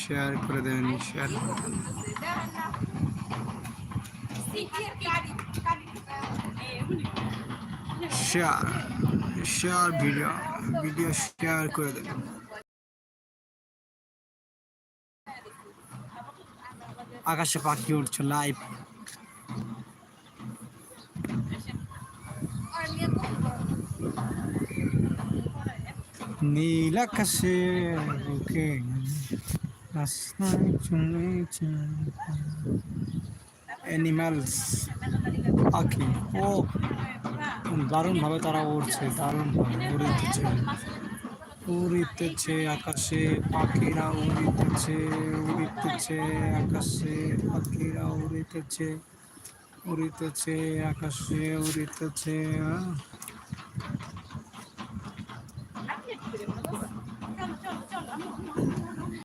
Share করে দেন share share share video video share করে দেন আকাশে পাখি উঠছে লাইভ নীল আকাশে বুকে রাস্তায় চলেছে। অ্যানিম্যালস পাখি, ও, দারুণভাবে তারা উড়ছে, দারুণভাবে উড়িতেছে উড়িতেছে আকাশে, পাখিরা উড়িতেছে উড়িতেছে আকাশে, পাখিরা উড়িতেছে উড়িতেছে আকাশে উড়িতেছে